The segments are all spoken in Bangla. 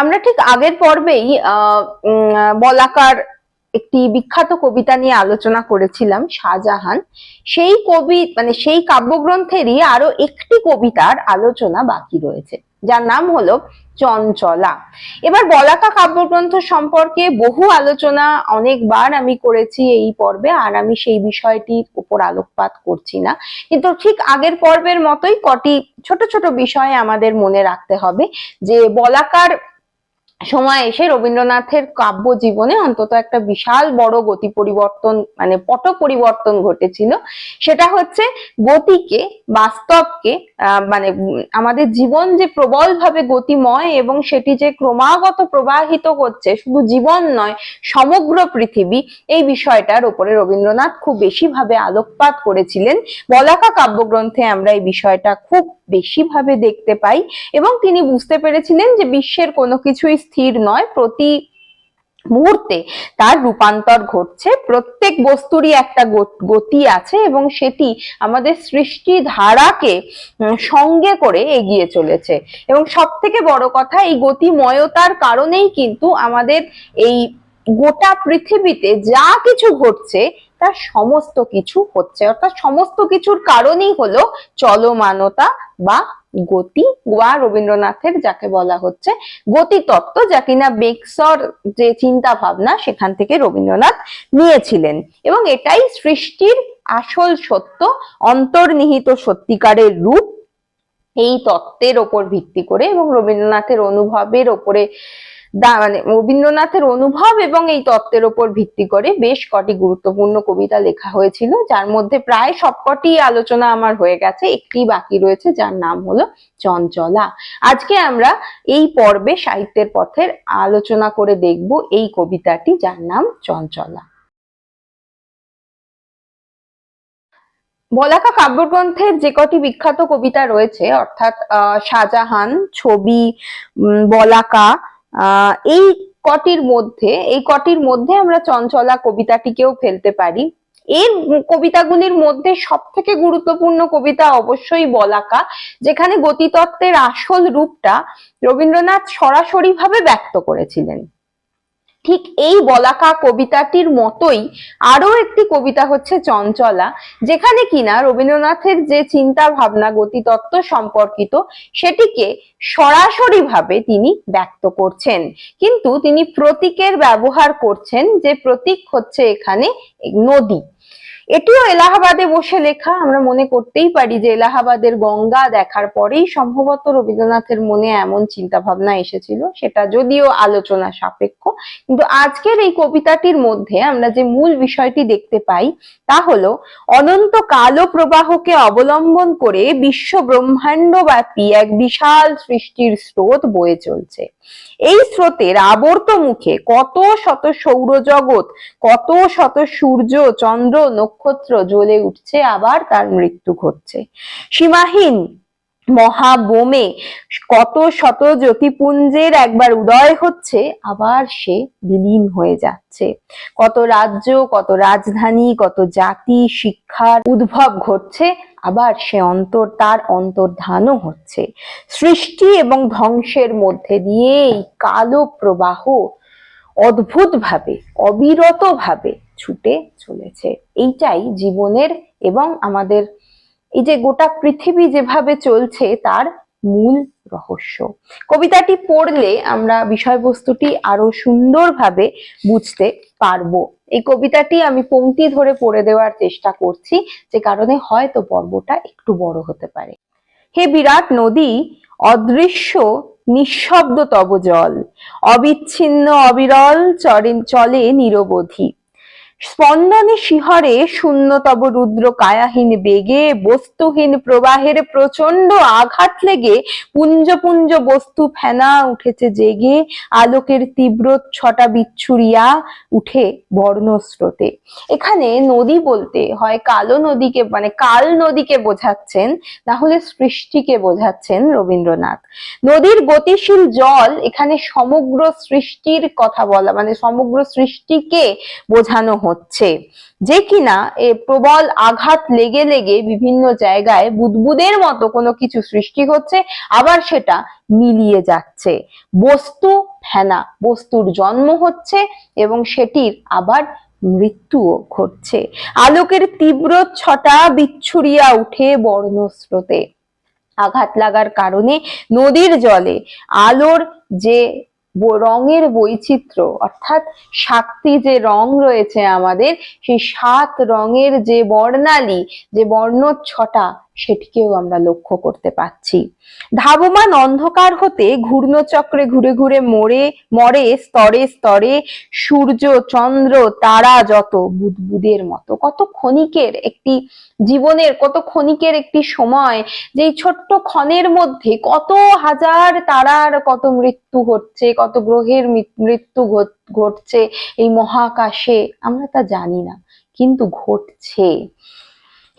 আমরা ঠিক আগের পর্বেই বলাকার একটি বিখ্যাত কবিতা নিয়ে আলোচনা করেছিলাম, শাহজাহান। সেই কবি মানে সেই কাব্যগ্রন্থেরই আরও একটি কবিতার আলোচনা বাকি রয়েছে, যার নাম হলো চঞ্চলা। এবার বলাকা কাব্যগ্রন্থ সম্পর্কে বহু আলোচনা অনেকবার আমি করেছি এই পর্বে, আর আমি সেই বিষয়টির উপর আলোকপাত করছি না। কিন্তু ঠিক আগের পর্বের মতোই কটি ছোট ছোট বিষয় আমাদের মনে রাখতে হবে, যে বলাকার সময় এসে রবীন্দ্রনাথের কাব্য জীবনে অন্তত একটা বিশাল বড় গতি পরিবর্তন মানে পট পরিবর্তন ঘটেছিল। সেটা হচ্ছে গতিকে, বাস্তবকে মানে আমাদের জীবন যে প্রবলভাবে গতিময় এবং সেটি যে ক্রমাগত প্রবাহিত হচ্ছে, শুধু জীবন নয়, সমগ্র পৃথিবী, এই বিষয়টার উপরে রবীন্দ্রনাথ খুব বেশিভাবে আলোকপাত করেছিলেন। বলাকা কাব্যগ্রন্থে আমরা এই বিষয়টা খুব বেশিভাবে দেখতে পাই এবং তিনি বুঝতে পেরেছিলেন যে বিশ্বের কোনো কিছুই স্থির নয়। প্রতি মুহূর্তে তার রূপান্তর ঘটছে। প্রত্যেক বস্তুরই একটা গতি আছে এবং সেটি আমাদের সৃষ্টি ধারাকে সঙ্গে করে এগিয়ে চলেছে। এবং সব থেকে বড় কথা, এই গতিময়তার কারণেই কিন্তু আমাদের এই গোটা পৃথিবীতে যা কিছু ঘটছে তার সমস্ত কিছু হচ্ছে। অর্থাৎ সমস্ত কিছুর কারণই হলো চলমানতা বা গতি বা রবীন্দ্রনাথের যাকে বলা হচ্ছে গতিতত্ত্ব, যা কিনা বেক্সর যে চিন্তা ভাবনা সেখান থেকে রবীন্দ্রনাথ নিয়েছিলেন। এবং এটাই সৃষ্টির আসল সত্য, অন্তর্নিহিত সত্যিকারের রূপ এই তত্ত্বের ওপর ভিত্তি করে এবং রবীন্দ্রনাথের অনুভবের ওপরে মানে রবীন্দ্রনাথের অনুভব এবং এই তত্ত্বের ওপর ভিত্তি করে বেশ কটি গুরুত্বপূর্ণ কবিতা লেখা হয়েছিল যার মধ্যে প্রায় সবকটি আলোচনা আমার হয়ে গেছে। একটি বাকি রয়েছে যার নাম হলো চঞ্চলা। আজকে আমরা এই পর্বে সাহিত্যের পথের আলোচনা করে দেখব এই কবিতাটি যার নাম চঞ্চলা। বলাকা কাব্যগ্রন্থের যে কটি বিখ্যাত কবিতা রয়েছে অর্থাৎ আহ, শাহজাহান ছবি বলাকা এই কটির মধ্যে, এই কটির মধ্যে আমরা চঞ্চলা কবিতাটিকেও ফেলতে পারি। এর কবিতাগুলির মধ্যে সব থেকে গুরুত্বপূর্ণ কবিতা অবশ্যই বলাকা, যেখানে গতিতত্ত্বের আসল রূপটা রবীন্দ্রনাথ সরাসরি ভাবে ব্যক্ত করেছিলেন। ঠিক এই বলাকা কবিতাটির মতোই আরও একটি কবিতা হচ্ছে চঞ্চলা, যেখানে কিনা রবীন্দ্রনাথের যে চিন্তা ভাবনা গতিতত্ত্ব সম্পর্কিত সেটিকে সরাসরি ভাবে তিনি ব্যক্ত করছেন। কিন্তু তিনি প্রতীকের ব্যবহার করছেন যে প্রতীক হচ্ছে এখানে নদী। এটিও এলাহাবাদে বসে লেখা, আমরা মনে করতেই পারি যে এলাহাবাদের গঙ্গা দেখার পরেই সম্ভবত রবীন্দ্রনাথের মনে এমন চিন্তা ভাবনা এসেছিল, সেটা যদিও আলোচনা সাপেক্ষ। কিন্তু আজকের এই কবিতাটির মধ্যে আমরা যে মূল বিষয়টি দেখতে পাই, তা হলো, অনন্ত কালো প্রবাহকে অবলম্বন করে বিশ্ব ব্রহ্মাণ্ড ব্যাপী এক বিশাল সৃষ্টির স্রোত বয়ে চলছে। এই স্রোতের আবর্ত মুখে কত শত সৌরজগৎ, কত শত সূর্য, চন্দ্র, নক্ষত্র জ্বলে উঠছে, আবার তার মৃত্যু ঘটছে। সীমাহীন মহাবোমে কত শত জ্যোতিপুঞ্জের একবার উদয় হচ্ছে, আবার সে বিলীন হয়ে যাচ্ছে। কত রাজ্য, কত রাজধানী, কত জাতি, শিক্ষার উদ্ভব ঘটছে, আবার সে অন্তর, তার অন্তর্ধানও হচ্ছে। সৃষ্টি এবং ধ্বংসের মধ্যে দিয়ে এই কালো প্রবাহ অদ্ভুত ভাবে অবিরত ভাবে ছুটে চলেছে। এইটাই জীবনের এবং আমাদের এই যে গোটা পৃথিবী যেভাবে চলছে তার মূল রহস্য। কবিতাটি পড়লে আমরা বিষয়বস্তুটি আরও সুন্দরভাবে বুঝতে পারব। এই কবিতাটি আমি পংক্তি ধরে পড়ে দেওয়ার চেষ্টা করছি, যে কারণে হয়তো পর্বটা একটু বড় হতে পারে। হে বিরাট নদী, অদৃশ্য নিঃশব্দ তব জল, অবিচ্ছিন্ন অবিরল চলে নিরবধি। স্পন্দনে শিহরে শূন্যতব রুদ্র কায়াহীন বেগে, বস্তুহীন প্রবাহের প্রচণ্ড আঘাত লেগে পুঞ্জ পুঞ্জ বস্তু ফেনা উঠেছে জেগে, আলোকের তীব্র ছটা বিচ্ছুরিয়া উঠে বর্ণস্রোতে। এখানে নদী বলতে হয় কালো নদীকে মানে কাল নদীকে বোঝাচ্ছেন, না হলে সৃষ্টিকে বোঝাচ্ছেন রবীন্দ্রনাথ। নদীর গতিশীল জল এখানে সমগ্র সৃষ্টির কথা বলা মানে সমগ্র সৃষ্টিকে বোঝানো যে কিনা এ প্রবল আঘাত লেগে লেগে বিভিন্ন জায়গায় বুদবুদের মতো কোনো কিছু সৃষ্টি হচ্ছে, আবার সেটা মিলিয়ে যাচ্ছে। বস্তু ফেনা, বস্তুর জন্ম হচ্ছে এবং সেটির আবার মৃত্যুও ঘটছে। আলোকের তীব্র ছটা বিচ্ছুরিয়া উঠে বর্ণস্রোতে। আঘাত লাগার কারণে নদীর জলে আলোর যে রঙের বৈচিত্র্য, অর্থাৎ শাক্তি যে রং রয়েছে আমাদের, সেই সাত রঙের যে বর্ণালী, যে বর্ণচ্ছটা সেটিকেও আমরা লক্ষ্য করতে পাচ্ছি। ধাবমান অন্ধকার হতে ঘূর্ণচক্রে ঘুরে ঘুরে মরে মরে, স্তরে স্তরে সূর্য, চন্দ্র, তারা যত বুদবুদের মতো, কত ক্ষণিকের একটি জীবনের, কত ক্ষণিকের একটি সময় যে ছোট্ট ক্ষণের মধ্যে কত হাজার তারার কত মৃত্যু হচ্ছে কত গ্রহের মৃত্যু ঘট- ঘটছে এই মহাকাশে, আমরা তা জানি না, কিন্তু ঘটছে।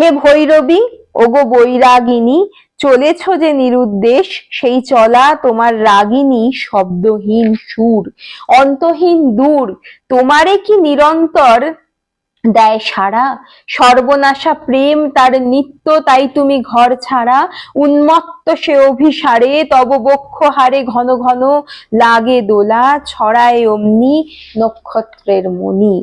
হে ভৈরবী ওগো বৈরাগিনী, চলেছ যে নিরুদ্দেশ, সেই চলা তোমার রাগিনী শব্দহীন সুর। অন্তহীন দূর, তোমারে কি নিরন্তর দেয় সারা সর্বনাশা প্রেম তার নিত্য, তাই তুমি ঘর ছাড়া। উন্মত্ত সে অভিসারে, তব বক্ষ হারে ঘন ঘন লাগে দোলা, ছড়ায় অমনি নক্ষত্রের মণি।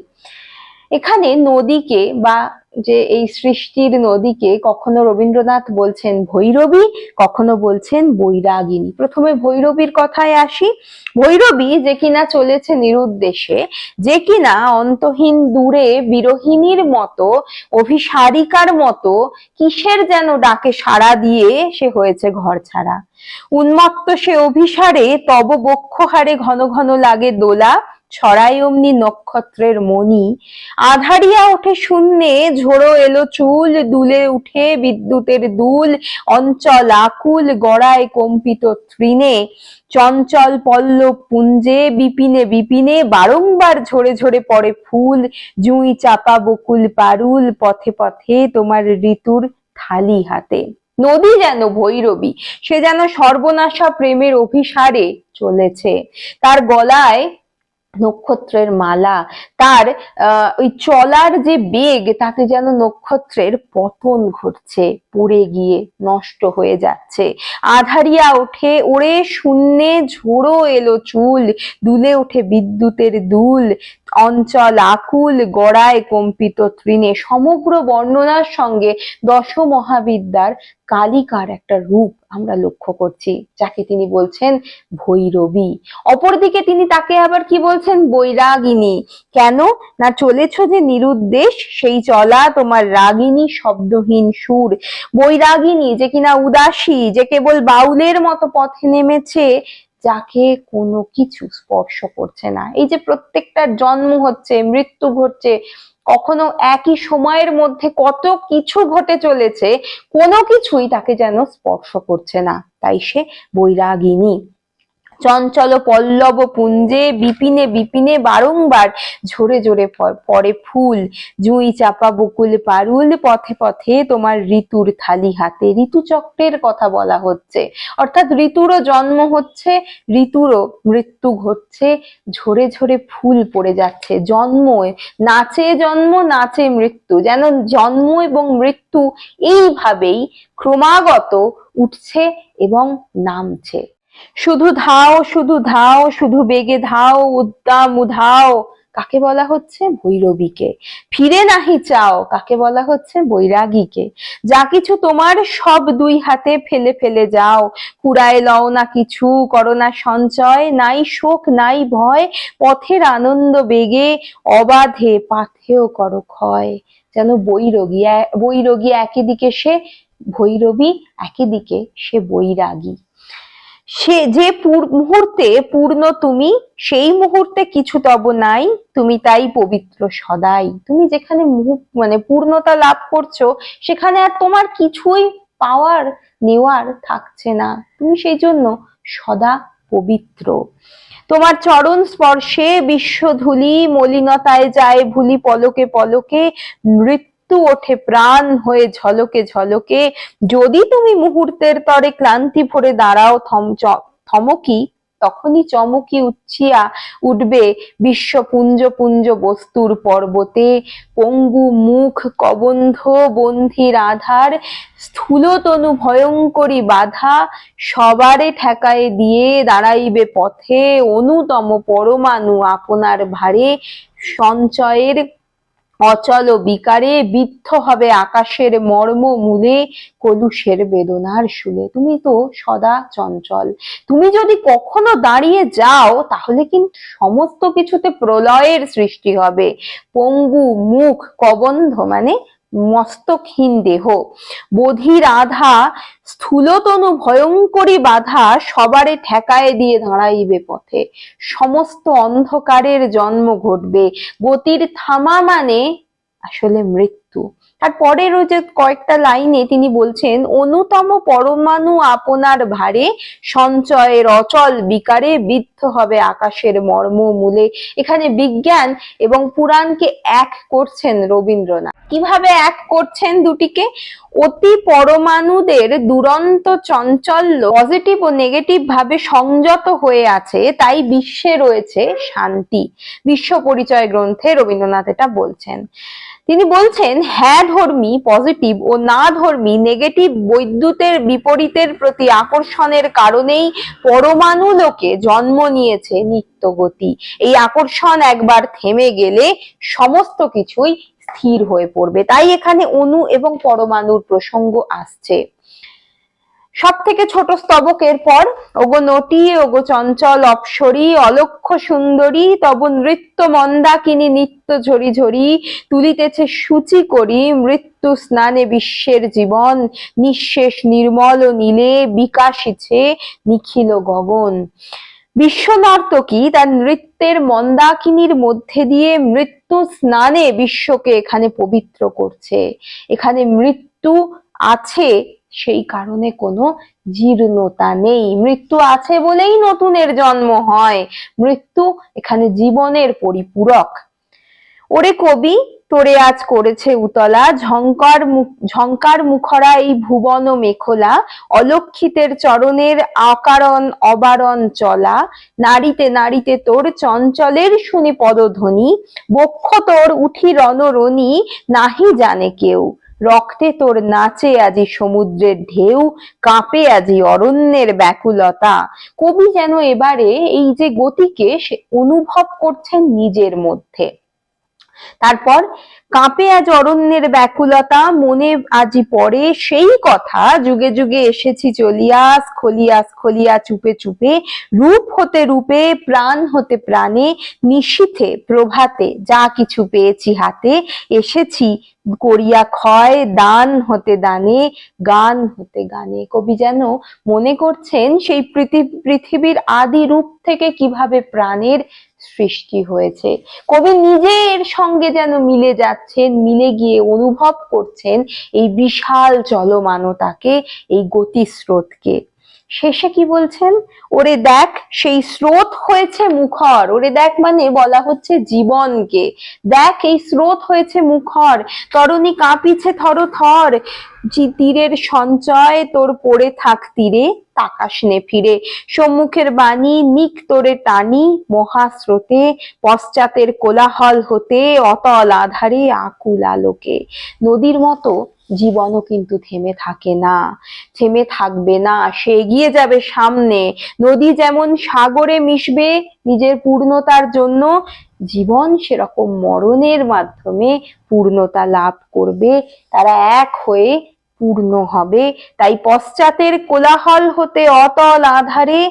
এখানে নদীকে বা যে এই সৃষ্টির নদীকে কখনো রবীন্দ্রনাথ বলছেন ভৈরবী, কখনো বলছেন বৈরাগিনী। প্রথমে ভৈরবীর কথায় আসি। ভৈরবী যে কিনা চলেছে নিরুদ্দেশে, যে কিনা অন্তহীন দূরে বিরোহিনীর মতো, অভিসারিকার মতো কিসের যেন ডাকে সাড়া দিয়ে সে হয়েছে ঘর ছাড়া। উন্মত্ত সে অভিসারে তব বক্ষহারে ঘন ঘন লাগে দোলা ছড়াই অমনি নক্ষত্রের মণি। আধারিয়া ওঠে শূন্যে, ঝোড়ো এলো চুল, দুলে উঠে বিদ্যুতের দুল, অঞ্চল আকুল গড়ায় কম্পিত তৃণে। চঞ্চল পল্লব পুঞ্জে, বিপিনে বিপিনে, বারংবার ঝরে ঝরে পড়ে ফুল, জুঁই চাপা বকুল পারুল, পথে পথে তোমার ঋতুর থালি হাতে। নদী যেন ভৈরবী, সে যেন সর্বনাশা প্রেমের অভিসারে চলেছে। তার গলায় নক্ষত্রের মালা। তার ওই চলার যে বেগ তাতে যেন নক্ষত্রের পতন ঘটছে। পড়ে গিয়ে নষ্ট হয়ে যাচ্ছে। আধারিয়া ওঠে ওড়ে শূন্যে ঝোড়ো এলো চুল, দুলে ওঠে বিদ্যুতের দুল, অঞ্চল আকুল গড়ায় কম্পিত তৃণে। সমগ্র বর্ণনার সঙ্গে দশ মহাবিদ্যার কালিকার একটা রূপ আমরা লক্ষ্য করছি, যাকে তিনি বলছেন ভৈরবী। অপরদিকে তিনি তাকে আবার কি বলছেন? বৈরাগিনী। কেন? না চলেছ যে নিরুদ্দেশ, সেই চলা তোমার রাগিনী শব্দহীন সুর। বৈরাগিনী যে কিনা উদাসী, যে কেবল বাউলের মতো পথে নেমেছে, যাকে কোনো কিছু স্পর্শ করছে না। এই যে প্রত্যেকটার জন্ম হচ্ছে, মৃত্যু ঘটছে, কখনো একই সময়ের মধ্যে কত কিছু ঘটে চলেছে, কোনো কিছুই তাকে যেন স্পর্শ করছে না। তাই সে বৈরাগিনী। চঞ্চল পল্লব পুঞ্জে বিপিনে বিপিনে বারংবার ঝরে ঝরে প- পড়ে ফুল। জুঁই চাপা বকুল পারুল, পথে পথে তোমার ঋতুর থালি হাতে। ঋতুচক্রের কথা বলা হচ্ছে। অর্থাৎ ঋতুরও জন্ম হচ্ছে, ঋতুরও মৃত্যু ঘটছে। ঝরে ঝরে ফুল পড়ে যাচ্ছে। জন্ম, নাচে জন্ম, নাচে মৃত্যু। যেন জন্ম এবং মৃত্যু এইভাবেই ক্রমাগত উঠছে এবং নামছে। শুধু ধাও শুধু ধাও, শুধু বেগে ধাও, উদ্দাম উধাও। কাকে বলা হচ্ছে? ভৈরবীকে। ফিরে নাহি চাও, কাকে বলা হচ্ছে? বৈরাগীকে। যা কিছু তোমার সব দুই হাতে ফেলে ফেলে যাও। কুড়ায় লও না কিছু, করো না সঞ্চয়, নাই শোক, নাই ভয়, পথের আনন্দ বেগে, অবাধে পাথেও করো ক্ষয়। যেন বৈরগী বৈরগী একই দিকে সে ভৈরবী একই দিকে সে বৈরাগী। সে যে মুহূর্তে পূর্ণ তুমি, সেই মুহূর্তে কিছু তব নাই, তুমি তাই পবিত্র সদাই। তুমি যেখানে মানে পূর্ণতা লাভ করছ, সেখানে আর তোমার কিছুই পাওয়ার, নেওয়ার থাকছে না। তুমি সেই জন্য সদা পবিত্র। তোমার চরণ স্পর্শে বিশ্বধুলি মলিনতায় যায়, ভুলি পলকে পলকে মৃত্যু ওঠে প্রাণ হয়ে ঝলকে ঝলকে। যদি তুমি মুহূর্তের তরে ক্লান্তি ভরে দাঁড়াও, থম থমকি, তখনই চমকি উচ্ছিয়া উঠবে বিশ্ব পুঞ্জ পুঞ্জ বস্তুর পর্বতে। পঙ্গু, মুখ, কবন্ধ বন্ধির আধার স্থূলতনু ভয়ঙ্করী বাধা সবারে ঠেকায় দিয়ে দাঁড়াইবে পথে। অনুতম পরমাণু আপনার ভারে। সঞ্চয়ের অচল বিকারে বিদ্ধ হবে আকাশের মর্ম মূলে, কলুষের বেদনার শুলে তুমি তো সদা চঞ্চল। তুমি যদি কখনো দাঁড়িয়ে যাও, তাহলে কিন্তু সমস্ত কিছুতে প্রলয়ের সৃষ্টি হবে। পঙ্গু, মুখ, কবন্ধ মানে মস্তকহীন দেহ। বধির আধা স্থূলতনু ভয়ঙ্করী বাধা সবারে ঠেকায় দিয়ে দাঁড়াইবে পথে। সমস্ত অন্ধকারের জন্ম ঘটবে। গতির থামা মানে আসলে মৃত্যু। তারপরের ওই যে কয়েকটা লাইনে তিনি বলছেন, অনুতম পরমাণু আপনার ভারে সঞ্চয়ের অচল বিকারে বিদ্ধ হবে আকাশের মর্ম মূলে। এখানে বিজ্ঞান এবং পুরাণকে এক করছেন রবীন্দ্রনাথ। কীভাবে এক করছেন দুটিকে? অতি পরমাণুদের দুরন্ত চঞ্চল্য পজিটিভ ও নেগেটিভ ভাবে সংযত হয়ে আছে, তাই বিশ্বে রয়েছে শান্তি। বিশ্ব পরিচয় গ্রন্থে রবীন্দ্রনাথ এটা বলছেন। তিনি বলছেন হ্যাঁ ধর্মী পজিটিভ ও না ধর্মী নেগেটিভ বৈদ্যুতের বিপরীতের প্রতি আকর্ষণের কারণেই পরমাণু লোকে জন্ম নিয়েছে নিত্যগতি এই আকর্ষণ একবার থেমে গেলে সমস্ত কিছুই স্থির হয়ে পড়বে। তাই এখানে অণু এবং পরমাণুর প্রসঙ্গ আসছে। সব থেকে ছোট স্তবকের পর ওগো নটি, ওগো চঞ্চল, অপসরী, অলক্ষ সুন্দরী, তব নৃত্য মন্দাকিনী নিত্য ঝরি ঝরি, তুলিতেছে সূচি করি মৃত্যু স্নানে বিশ্বের জীবন, নিঃশেষ নির্মল ও নীলে বিকাশিছে নিখিল গগন। বিশ্ব নর্তকী তার নৃত্যের মন্দাকিনীর মধ্যে দিয়ে মৃত্যু স্নানে বিশ্বকে এখানে পবিত্র করছে। এখানে মৃত্যু আছে সেই কারণে কোনো জীর্ণতা নেই। মৃত্যু আছে বলেই নতুনের জন্ম হয়। মৃত্যু এখানে জীবনের পরিপূরক। ওরে কবি, তোরে আজ করেছে উতলা। ঝঙ্কার ঝঙ্কার মুখরা এই ভুবন মেখলা। অলক্ষিতের চরণের আকারণ অবারণ চলা। নারীতে নারীতে তোর চঞ্চলের শুনি পদধ্বনি। বক্ষ তোর উঠি রণরণী। নাহি জানে কেউ। রক্তে তোর নাচে আজি সমুদ্রের ঢেউ, কাঁপে আজি অরণ্যের ব্যাকুলতা। কবি যেন এবারে এই যে গতিকে সে অনুভব করছেন নিজের মধ্যে। তারপর, কাঁপে আজ অরণ্যের ব্যাকুলতা, মনে আজি পড়ে সেই কথা, যুগে যুগে এসেছি চলিয়া স্খলিয়া স্খলিয়া চুপে চুপে, রূপ হতে রূপে, প্রাণ হতে প্রাণে, নিশীথে, প্রভাতে, যা কিছু পেয়েছি হাতে, এসেছি করিয়া ক্ষয়, দান হতে দানে, গান হতে গানে। কবি যেন মনে করছেন, সেই পৃথি- পৃথিবীর আদি রূপ থেকে কীভাবে প্রাণের সৃষ্টি হয়েছে। কবি নিজের সঙ্গে যেন মিলে যাচ্ছেন, মিলে গিয়ে অনুভব করছেন এই বিশাল চলমানতাকে এই গতিস্রোতকে। শেষে কি বলছেন? ওরে দেখ, সেই স্রোত হয়েছে মুখর। ওরে দেখ মানে বলা হচ্ছে জীবনকে। দেখ, এই স্রোত হয়েছে মুখর। তরণী কাঁপিছে থর থর তীরের সঞ্চয় তোর পড়ে থাক তীরে। তাকাস নে ফিরে সম্মুখের বাণী নিক তোরে টানি, মহাস্রোতে পশ্চাতের কোলাহল হতে, অতল আধারে আকুল আলোকে। নদীর মতো জীবনও কিন্তু থেমে থাকে না, থেমে থাকবে না, সে এগিয়ে যাবে সামনে। নদী যেমন সাগরে মিশবে নিজের পূর্ণতার জন্য, জীবন সেরকম মরণের মাধ্যমে পূর্ণতা লাভ করবে। তারা এক হয়ে পূর্ণ হবে। তাই পশ্চাতের কোলাহল হতে অতল আধারে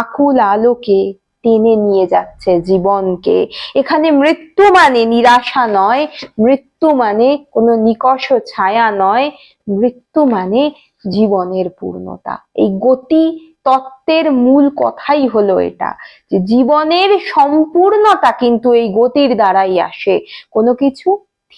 আকুল আলোকে টেনে নিয়ে যাচ্ছে জীবনকে। এখানে মৃত্যু মানে নিরাশা নয়, মৃত্যু মানে কোনো নিকষ ছায়া নয়, মৃত্যু মানে জীবনের পূর্ণতা। এই গতি তত্ত্বের মূল কথাই হলো এটা, যে জীবনের সম্পূর্ণতা কিন্তু এই গতির দ্বারাই আসে। কোনো কিছু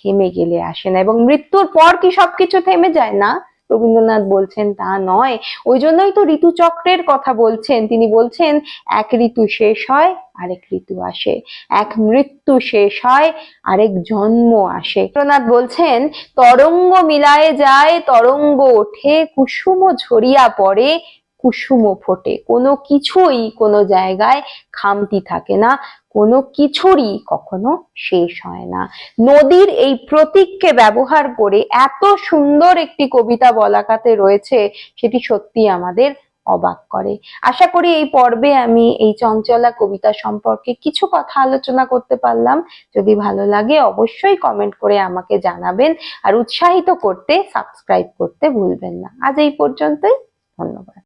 থেমে গেলে আসে না এবং মৃত্যুর পর কি সবকিছু থেমে যায়? না, রবীন্দ্রনাথ বলছেন তা নয়। ওই জন্যই তো ঋতুচক্রের কথা বলছেন। তিনি বলছেন, এক ঋতু শেষ হয়, আরেক ঋতু আসে। এক মৃত্যু শেষ হয়, আরেক জন্ম আসে। রবীন্দ্রনাথ বলছেন, তরঙ্গ মিলায়ে যায়, তরঙ্গ ওঠে, কুসুম ঝরিয়া পড়ে, কুসুম ফোটে। কোনো কিছুই কোনো জায়গায় খামতি থাকে না। কোনো কিছুরই কখনো শেষ হয় না। নদীর এই প্রতীককে ব্যবহার করে এত সুন্দর একটি কবিতা বলাকাতে রয়েছে, সেটি সত্যি আমাদের অবাক করে। আশা করি এই পর্বে আমি এই চঞ্চলা কবিতা সম্পর্কে কিছু কথা আলোচনা করতে পারলাম। যদি ভালো লাগে, অবশ্যই কমেন্ট করে আমাকে জানাবেন। আর উৎসাহিত করতে সাবস্ক্রাইব করতে ভুলবেন না। আজ এই পর্যন্তই, ধন্যবাদ।